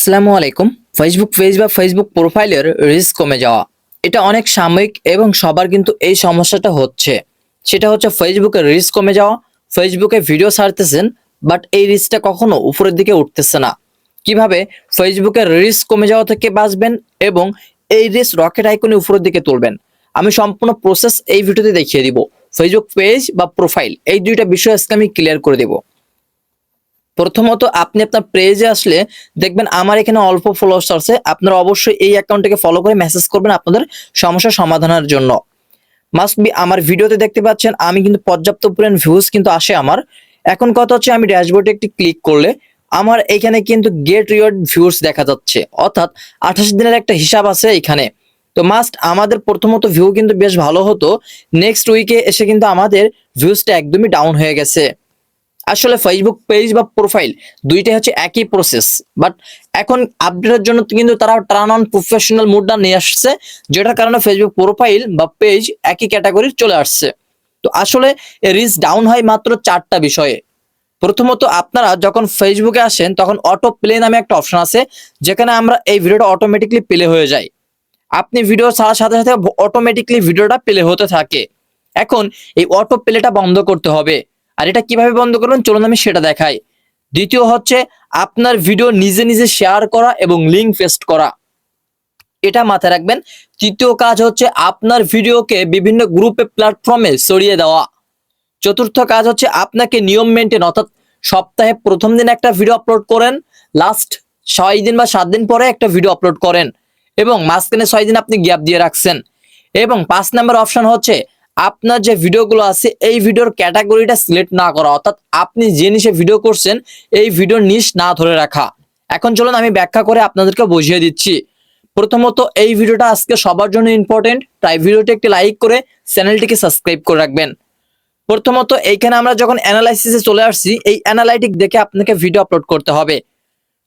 আসসালামু আলাইকুম। Facebook page বা ফেসবুক প্রোফাইলের রিস্ক কমে যাওয়া। এটা অনেক সাময়িক এবং সবার কিন্তু এই সমস্যাটা হচ্ছে। সেটা হচ্ছে ফেসবুকের রিস্ক কমে যাওয়া। ফেসবুকে ভিডিও ছাড়তেছেন বাট এই রিস্কটা কখনো উপরের দিকে উঠতেছে না। কীভাবে? ফেসবুকের রিস্ক কমে যাওয়া থেকে বাঁচবেন এবং এই রিস্ক রকেট আইকনে উপরের দিকে তুলবেন। আমি সম্পূর্ণ প্রসেস এই ভিডিওতে দেখিয়ে দিব। ফেসবুক পেজ বা প্রোফাইল এই দুইটা বিষয় আজকে আমি ক্লিয়ার করে দেবো। প্রথমত আপনি আপনার পেজে আসলে দেখবেন আমার এখানে অল্প ফলোয়ার্স আছে। আপনারা অবশ্যই এই অ্যাকাউন্টটাকে ফলো করে মেসেজ করবেন আপনাদের সমস্যা সমাধানের জন্য। মাস্ট বি আমার ভিডিওতে দেখতে পাচ্ছেন, আমি কিন্তু পর্যাপ্ত পরিমাণ ভিউজ কিন্তু আসে আমার। এখন কথা হচ্ছে আমি ড্যাশবোর্ডে একটি ক্লিক করলে আমার এখানে কিন্তু গেট রিওয়ার্ড ভিউজ দেখা যাচ্ছে। অর্থাৎ আঠাশ দিনের একটা হিসাব আছে এখানে। তো মাস্ট আমাদের প্রথমত ভিউ কিন্তু বেশ ভালো হতো। নেক্সট উইকে এসে কিন্তু আমাদের ভিউজটা একদমই ডাউন হয়ে গেছে। আসলে ফেসবুক পেজ বা প্রোফাইল দুইটাই হচ্ছে একই প্রসেস বাট এখন আপডেটের জন্য কিন্তু তারা টার্ন অন প্রফেশনাল মুডটা নিয়ে আসছে, যেটার কারণে ফেসবুক প্রোফাইল বা পেজ একই ক্যাটাগরির চলে আসছে। তো আসলে রিচ ডাউন হয় মাত্র চারটা বিষয়ে। প্রথমত আপনারা যখন ফেসবুকে আসেন, তখন অটো প্লে নামে একটা অপশন আছে, যেখানে আমরা এই ভিডিওটা অটোমেটিকলি প্লে হয়ে যায়। আপনি ভিডিও ছাড়ার সাথে সাথে অটোমেটিকলি ভিডিওটা প্লে হতে থাকে। এখন এই অটো প্লেটা বন্ধ করতে হবে। আর এটা কীভাবে বন্ধ করবেন? চলুন আমি সেটা দেখাই। দ্বিতীয় হচ্ছে আপনার ভিডিও নিজে নিজে শেয়ার করা এবং লিঙ্ক পেস্ট করা। এটা মাথায় রাখবেন। তৃতীয় কাজ হচ্ছে আপনার ভিডিওকে বিভিন্ন গ্রুপে প্ল্যাটফর্মে ছড়িয়ে দেওয়া। চতুর্থ কাজ হচ্ছে আপনাকে নিয়ম মেনটেন অর্থাৎ সপ্তাহে প্রথম দিন একটা ভিডিও আপলোড করেন লাস্ট ছয় দিন বা সাত দিন পরে একটা ভিডিও আপলোড করেন এবং মাঝখানে ছয় দিন আপনি গ্যাপ দিয়ে রাখছেন। এবং পাঁচ নাম্বার অপশন হচ্ছে আপনার যে ভিডিওগুলো আছে, এই ভিডিওর ক্যাটাগরিটা সিলেক্ট না করা, অর্থাৎ আপনি যে নিশে ভিডিও করছেন, এই ভিডিওর নিশ না ধরে রাখা। এখন চলুন আমি ব্যাখ্যা করে আপনাদেরকে বুঝিয়ে দিচ্ছি। প্রথমত, এই ভিডিওটা আজকে সবার জন্য ইম্পর্টেন্ট তাই ভিডিওটি একটি লাইক করে চ্যানেলটিকে সাবস্ক্রাইব করে রাখবেন। প্রথমত, এইখানে আমরা যখন অ্যানালাইসিসে চলে আসছি, এই অ্যানালাইটিক দেখে আপনাকে ভিডিও আপলোড করতে হবে।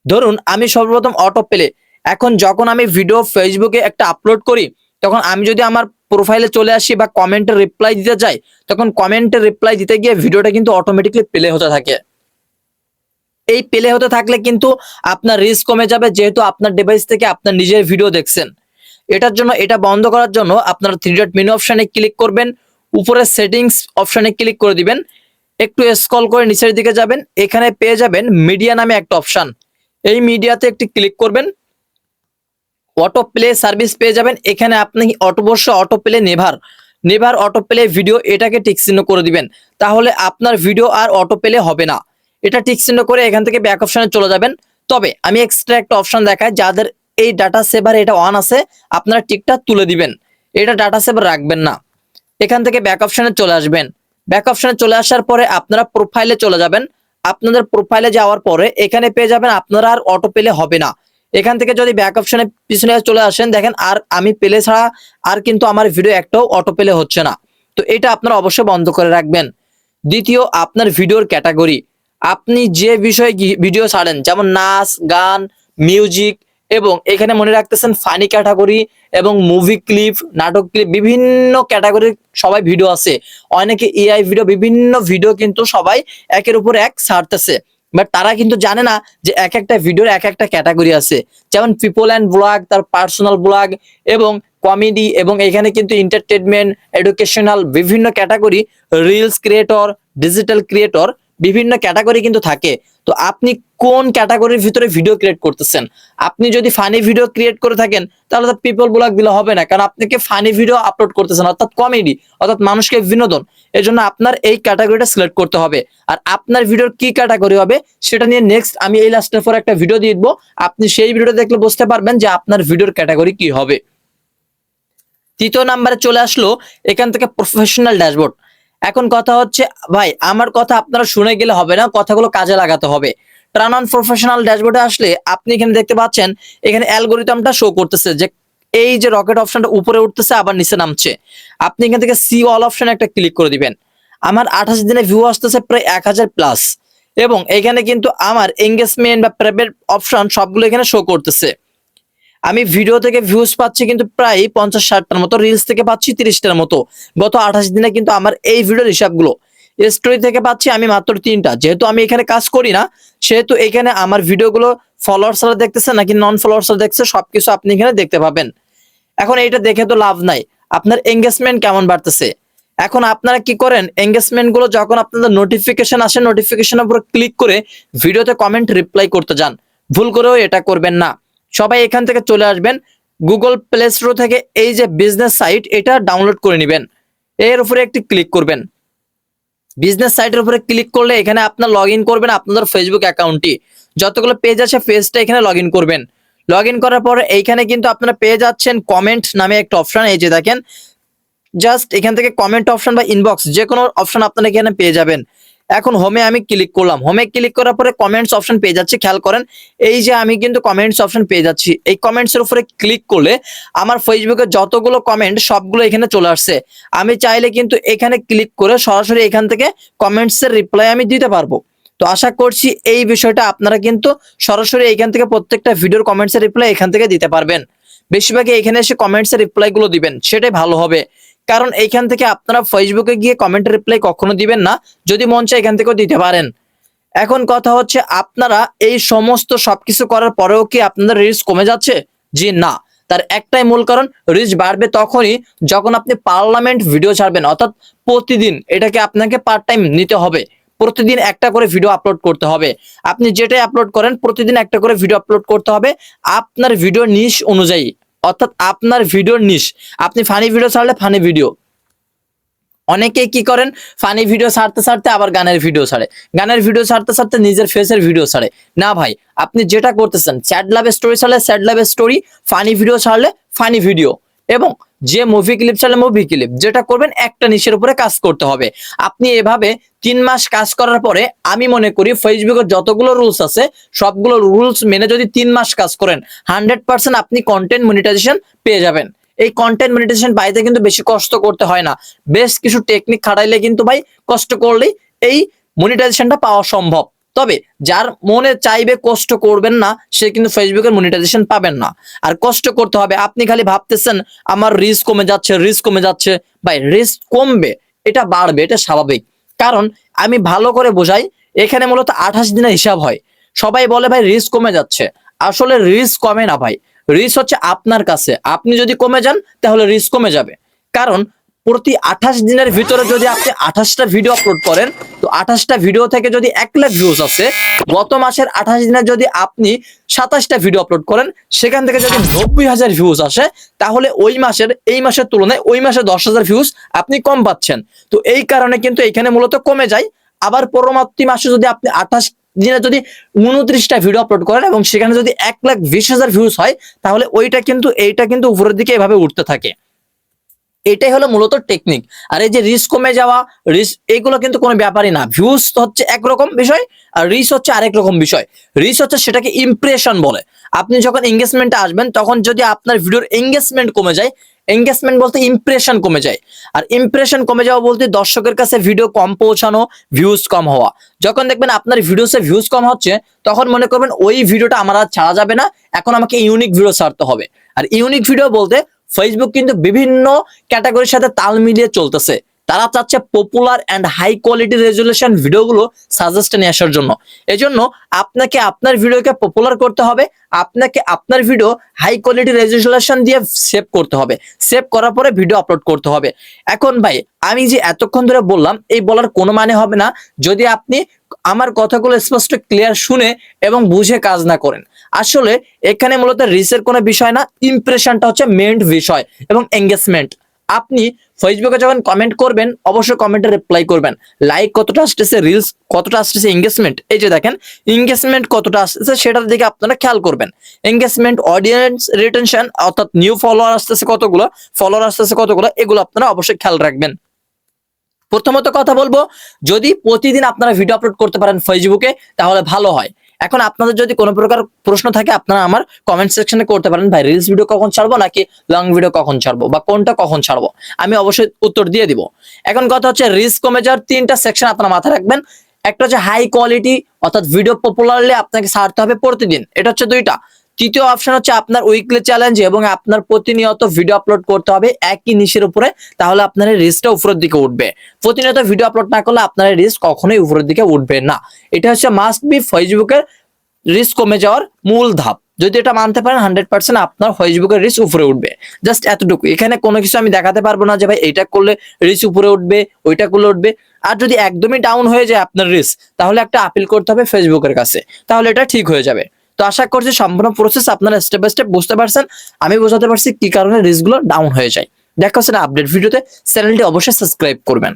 ধরুন, আমি সর্বপ্রথম অটো পেলে এখন যখন আমি ভিডিও ফেসবুকে একটা আপলোড করি, তখন আমি যদি আমার প্রোফাইলে চলে আসি বা কমেন্টে রিপ্লাই দিতে যাই, তখন কমেন্টে রিপ্লাই দিতে গিয়ে ভিডিওটা কিন্তু অটোমেটিকলি প্লে হতে থাকে। এই প্লে হতে থাকলে কিন্তু আপনার রিস্ক কমে যাবে, যেহেতু আপনার ডিভাইস থেকে আপনার নিজের ভিডিও দেখছেন। এটার জন্য, এটা বন্ধ করার জন্য আপনারা থ্রি ডট মেনু অপশানে ক্লিক করবেন উপরে সেটিংস অপশানে ক্লিক করে দিবেন, একটু স্ক্রল করে নিচের দিকে যাবেন, এখানে পেয়ে যাবেন মিডিয়া নামে একটা অপশান এই মিডিয়াতে একটি ক্লিক করবেন অটো প্লে সার্ভিস পেয়ে যাবেন। এখানে আপনি অটোবর্ষ auto play never never auto play video এটাকে টিক চিহ্ন করে দিবেন। তাহলে আপনার ভিডিও আর অটো প্লে হবে না। এটা টিক চিহ্ন করে এখান থেকে ব্যাক অপশনে চলে যাবেন। তবে আমি এক্সট্রা একটা অপশন দেখাই, যাদের এই ডাটা সেভার এটা অন আছে, আপনারা টিকটা তুলে দিবেন। এটা ডাটা সেভার রাখবেন না। এখান থেকে ব্যাক অপশনে চলে আসবেন। ব্যাক অপশনে চলে আসার পরে আপনারা প্রোফাইলে চলে যাবেন। আপনাদের প্রোফাইলে যাওয়ার পরে এখানে পেয়ে যাবেন, আপনারা আর অটো পেলে হবে না। এখান থেকে যদি ব্যাক অপশনে পিছনে চলে আসেন, দেখেন আর আমি পেলে ছাড়া আর কিন্তু আমার ভিডিও একটাও অটো পেলে হচ্ছে না। তো এটা আপনারা অবশ্যই বন্ধ করে রাখবেন। দ্বিতীয়, আপনার ভিডিওর ক্যাটাগরি আপনি যে বিষয়ে ভিডিও ছাড়েন, যেমন নাচ, গান মিউজিক এবং এখানে মনে রাখতেছেন ফানি ক্যাটাগরি এবং মুভি ক্লিপ নাটক ক্লিপ বিভিন্ন ক্যাটাগরির সবাই ভিডিও আছে। অনেকে এআই ভিডিও বিভিন্ন ভিডিও কিন্তু সবাই একের উপর এক ছাড়তেছে। বাট তারা কিন্তু জানে না যে এক একটা ভিডিওর এক একটা ক্যাটাগরি আছে। যেমন পিপল অ্যান্ড ব্লগ তার পার্সোনাল ব্লগ এবং কমেডি এবং এখানে কিন্তু এন্টারটেনমেন্ট এডুকেশনাল বিভিন্ন category reels creator digital creator বিভিন্ন ক্যাটাগরি কিন্তু থাকে। তো আপনি কোন ক্যাটাগরির ভিতরে ভিডিও ক্রিয়েট করতেছেন? আপনি যদি ফানি ভিডিও ক্রিয়েট করে থাকেন, তাহলে তো পিপল ব্লগ দিলে হবে না। কারণ আপনাকে ফানি ভিডিও আপলোড করতেছেন, অর্থাৎ কমেডি অর্থাৎ মানুষকে বিনোদন। এর জন্য আপনার এই ক্যাটাগরিটা সিলেক্ট করতে হবে। আর আপনার ভিডিওর কি ক্যাটাগরি হবে, সেটা নিয়ে নেক্সট আমি এই লাস্টের পর একটা ভিডিও দিয়ে দিবো। আপনি সেই ভিডিওটা দেখলে বুঝতে পারবেন যে আপনার ভিডিওর ক্যাটাগরি কি হবে। তৃতীয় নাম্বারে চলে আসলো, এখান থেকে প্রফেশনাল ড্যাশবোর্ড এখন কথা হচ্ছে, ভাই, আমার কথা আপনারা শুনে গেলে হবে না, কথাগুলো কাজে লাগাতে হবে। ট্রান অন প্রফেশনাল ড্যাশবোর্ডে আসলে আপনি এখানে দেখতে পাচ্ছেন, এখানে অ্যালগোরিদমটা শো করতেছে যে এই যে রকেট অপশনটা উপরে উঠতেছে, আবার নিচে নামছে। আপনি এখান থেকে সি অল অপশনে একটা ক্লিক করে দিবেন। আমার আঠাশ দিনে ভিউ আসতেছে প্রায় এক হাজার প্লাস এবং এখানে কিন্তু আমার এঙ্গেজমেন্ট বা প্রাইভেট অপশন সবগুলো এখানে শো করতেছে। আমি ভিডিও থেকে ভিউজ পাচ্ছি কিন্তু প্রায় পঞ্চাশ, ষাটটার মতো রিলস থেকে পাচ্ছি তিরিশটার মতো। গত আঠাশ দিনে কিন্তু আমার এই ভিডিওর হিসাবগুলো স্টোরি থেকে পাচ্ছি আমি মাত্র তিনটা। যেহেতু আমি এখানে কাজ করি না, সেহেতু এখানে আমার ভিডিওগুলো ফলোয়ার্সরা দেখতেছে নাকি নন ফলোয়ার্সরা দেখছে সবকিছু আপনি এখানে দেখতে পাবেন। এখন এইটা দেখে তো লাভ নাই। আপনার এঙ্গেজমেন্ট কেমন বাড়তেছে? এখন আপনারা কি করেন? এঙ্গেজমেন্টগুলো যখন আপনাদের নোটিফিকেশন আসে নোটিফিকেশনের উপর ক্লিক করে ভিডিওতে কমেন্ট রিপ্লাই করতে যান। ভুল করেও এটা করবেন না। সবাই এখান থেকে চলে আসবেন। গুগল প্লে স্টোর থেকে এই যে বিজনেস সাইট এটা ডাউনলোড করে নেবেন। এর উপরে একটি ক্লিক করবেন। বিজনেস সাইটের উপরে ক্লিক করলে এখানে আপনার লগ ইন করবেন আপনাদের ফেসবুক অ্যাকাউন্টটি যতগুলো পেজ আছে পেজটা এখানে লগ ইন করবেন। লগ ইন করার পরে এইখানে কিন্তু আপনারা পেয়ে যাচ্ছেন কমেন্ট নামে একটা অপশন এই যে দেখেন। জাস্ট এখান থেকে কমেন্ট অপশন বা ইনবক্স যে কোনো অপশন আপনারা এখানে পেয়ে যাবেন। এখন হোমে আমি ক্লিক করলাম। হোমে ক্লিক করার পরে কমেন্টস অপশন পেয়ে যাচ্ছে, খেয়াল করেন। এই যে আমি কিন্তু কমেন্টস অপশন পেয়ে যাচ্ছি। এই কমেন্টস এর উপরে ক্লিক করলে আমার ফেসবুকে যতগুলো কমেন্ট সবগুলো এখানে চলে আসছে। আমি চাইলে কিন্তু এখানে ক্লিক করে সরাসরি এখান থেকে কমেন্টস এর রিপ্লাই আমি দিতে পারব। তো আশা করছি এই বিষয়টা আপনারা কিন্তু সরাসরি এখান থেকে প্রত্যেকটা ভিডিওর কমেন্টস এর রিপ্লাই এখান থেকে দিতে পারবেন। বেশিরভাগই এখানে এসে কমেন্টস এর রিপ্লাই গুলো দিবেন, সেটাই ভালো হবে। কারণ এইখান থেকে আপনারা ফেসবুকে গিয়ে কমেন্ট রিপ্লাই কখনো দিবেন না, যদি মন চায় এখান থেকেও দিতে পারেন। এখন কথা হচ্ছে আপনারা এই সমস্ত সবকিছু করার পরেও কি আপনাদের রিস্ক কমে যাচ্ছে? জি না। তার একটাই মূল কারণ রিস্ক বাড়বে তখনই যখন আপনি পার্লামেন্ট ভিডিও ছাড়বেন, অর্থাৎ প্রতিদিন এটাকে আপনাকে পার্ট টাইম নিতে হবে। প্রতিদিন একটা করে ভিডিও আপলোড করতে হবে। আপনি যেটাই আপলোড করেন, প্রতিদিন একটা করে ভিডিও আপলোড করতে হবে। আপনার ভিডিও নিশ অনুযায়ী। অর্থাৎ আপনার ভিডিওর নিশ আপনি ফানি ভিডিও ছাড়লে ফানি ভিডিও অনেকে কি করেন? ফানি ভিডিও ছাড়তে ছাড়তে আবার গানের ভিডিও ছাড়ে। গানের ভিডিও ছাড়তে ছাড়তে নিজের ফেসের ভিডিও ছাড়ে। না ভাই, আপনি যেটা করতেছেন স্যাড লাভের স্টোরি ছাড়লে স্যাড লাভের স্টোরি ফানি ভিডিও ছাড়লে ফানি ভিডিও এবং যে মুভি ক্লিপ ছাড়লে মুভি ক্লিপ যেটা করবেন একটা নিশের উপরে কাজ করতে হবে। আপনি এভাবে তিন মাস কাজ করার পরে আমি মনে করি ফেসবুকের যতগুলো রুলস আছে, সবগুলো রুলস মেনে যদি তিন মাস কাজ করেন হান্ড্রেড পার্সেন্ট আপনি কন্টেন্ট মনিটাইজেশন পেয়ে যাবেন। এই কন্টেন্ট মনিটাইজেশন পাইতে কিন্তু বেশি কষ্ট করতে হয় না। বেশ কিছু টেকনিক খাটাইলে কিন্তু ভাই কষ্ট করলেই এই মনিটাইজেশনটা পাওয়া সম্ভব। তবে যার মনে চাইবে কষ্ট করবেন না, সে কিন্তু ফেসবুকের মনিটাইজেশন পাবেন না। আর কষ্ট করতে হবে, আপনি খালি ভাবতেছেন, আমার রিস্ক কমে যাচ্ছে রিস্ক কমে যাচ্ছে, ভাই রিস্ক কমবে, এটা বাড়বে, এটা স্বাভাবিক। কারণ আমি ভালো করে বোঝাই, এখানে মূলত আঠাশ দিনের হিসাব হয়। সবাই বলে, ভাই রিস্ক কমে যাচ্ছে। আসলে রিস্ক কমে না, ভাই। রিস্ক হচ্ছে আপনার কাছে। আপনি যদি কমে যান, তাহলে রিস্ক কমে যাবে। কারণ প্রতি আঠাশ দিনের ভিতরে যদি আপনি আঠাশটা ভিডিও আপলোড করেন, তো আঠাশটা ভিডিও থেকে যদি এক লাখ ভিউজ আছে গত মাসের আঠাশ দিনে যদি আপনি সাতাশটা ভিডিও আপলোড করেন, সেখান থেকে যদি নব্বই হাজার ভিউজ আসে, তাহলে ওই মাসের, এই মাসের তুলনায় ওই মাসে দশ হাজার ভিউজ আপনি কম পাচ্ছেন। তো এই কারণে কিন্তু এখানে মূলত কমে যায়। আবার পরবর্তী মাসে যদি আপনি আঠাশ দিনে যদি উনত্রিশটা ভিডিও আপলোড করেন এবং সেখানে যদি এক লাখ বিশ হাজার ভিউজ হয়, তাহলে ওইটা কিন্তু, এইটা কিন্তু উপরের দিকে এভাবে উঠতে থাকে। এটাই হলো মূলত টেকনিক আর এই যে রিস্ক কমে যাওয়া রিস্ক এগুলো কিন্তু কোনো ব্যাপারই না। ভিউজ হচ্ছে একরকম বিষয়, আর রিস হচ্ছে আরেক রকম বিষয়। রিস হচ্ছে সেটাকে ইমপ্রেশন বলে। আপনি যখন এঙ্গেজমেন্টে আসবেন, তখন যদি আপনার ভিডিওর এঙ্গেজমেন্ট কমে যায় এঙ্গেজমেন্ট বলতে ইমপ্রেশন কমে যায়। আর ইমপ্রেশন কমে যাওয়া বলতে দর্শকের কাছে ভিডিও কম পৌঁছানো ভিউজ কম হওয়া। যখন দেখবেন আপনার ভিডিওসে ভিউজ কম হচ্ছে, তখন মনে করবেন ওই ভিডিওটা আমার আর ছাড়া যাবে না, এখন আমাকে ইউনিক ভিডিও ছাড়তে হবে। আর ইউনিক ভিডিও বলতে ফেসবুক কিন্তু বিভিন্ন ক্যাটাগরির সাথে তাল মিলিয়ে চলতেছে। তারা চাচ্ছে popular and high quality resolution ভিডিওগুলো সাজেস্টে নিয়ে আসার জন্য। এজন্য আপনাকে আপনার ভিডিওকে পপুলার করতে হবে, আপনাকে আপনার ভিডিও হাই কোয়ালিটি রেজুলেশন দিয়ে সেভ করতে হবে। সেভ করার পরে ভিডিও আপলোড করতে হবে। এখন ভাই, আমি যে এতক্ষণ ধরে বললাম, এই বলার কোনো মানে হবে না। যদি আপনি আমার কথাগুলো স্পষ্ট ক্লিয়ার শুনে এবং বুঝে কাজ না করেন আসলে এখানে মূলত রিসের কোনো বিষয় না ইমপ্রেশনটা হচ্ছে মেন বিষয় এবং এঙ্গেজমেন্ট আপনি ফেসবুকে যখন কমেন্ট করবেন, অবশ্যই কমেন্টে রিপ্লাই করবেন। লাইক কতটা আসতেছে রিলস কতটা আসতেছে এঙ্গেজমেন্ট এই যে দেখেন এঙ্গেজমেন্ট কতটা আসতেছে, সেটার দিকে আপনারা খেয়াল করবেন। এঙ্গেজমেন্ট অডিয়েন্স রিটেনশন অর্থাৎ নিউ ফলোয়ার আসতেছে কতগুলো ফলোয়ার আসতেছে কতগুলো, এগুলো আপনারা অবশ্যই খেয়াল রাখবেন। প্রথমত কথা বলব, যদি প্রতিদিন আপনারা ভিডিও আপলোড করতে পারেন ফেসবুকে তাহলে ভালো হয়। এখন আপনাদের যদি কোনো প্রকার প্রশ্ন থাকে, আপনারা আমার কমেন্ট সেকশনে করতে পারেন। ভাই রিলস ভিডিও কখন ছাড়বো নাকি লং ভিডিও কখন ছাড়বো বা কোনটা কখন ছাড়বো? আমি অবশ্যই উত্তর দিয়ে দিব। এখন কথা হচ্ছে রিস্ক কমে যাওয়ার তিনটা সেকশন আপনারা মাথায় রাখবেন। একটা হচ্ছে হাই কোয়ালিটি অর্থাৎ ভিডিও পপুলারলি আপনাকে সারতে হবে প্রতিদিন। এটা হচ্ছে দুইটা। তৃতীয় অপশন হচ্ছে আপনার উইকলি চ্যালেঞ্জ এবং আপনার প্রতিনিয়ত ভিডিও আপলোড করতে হবে একই নিশের উপরে, তাহলে আপনার রিস্কটা উপরের দিকে উঠবে। প্রতিনিয়ত ভিডিও আপলোড না করলে আপনার রিস্ক কখনোই উপরের দিকে উঠবে না। এটা হচ্ছে মাস্ট বি ফেসবুকের রিস্ক কমে যাওয়ার মূল ধাপ। যদি এটা মানতে পারেন হান্ড্রেড পার্সেন্ট আপনার ফেসবুকের রিস্ক উপরে উঠবে। জাস্ট এতটুকু। এখানে কোনো কিছু আমি দেখাতে পারব না যে, ভাই, এটা করলে রিস্ক উপরে উঠবে, ওইটা করলে উঠবে। আর যদি একদমই ডাউন হয়ে যায় আপনার রিস্ক তাহলে একটা আপিল করতে হবে ফেসবুকের কাছে। তাহলে এটা ঠিক হয়ে যাবে। তো আশা করছি সম্পূর্ণ প্রসেস আপনারা স্টেপ বাই স্টেপ বুঝতে পারছেন। আমি বোঝাতে পারছি কি কারণে রিস্কগুলো ডাউন হয়ে যায়। দেখা হচ্ছে না আপডেট ভিডিওতে। চ্যানেলটি অবশ্যই সাবস্ক্রাইব করবেন।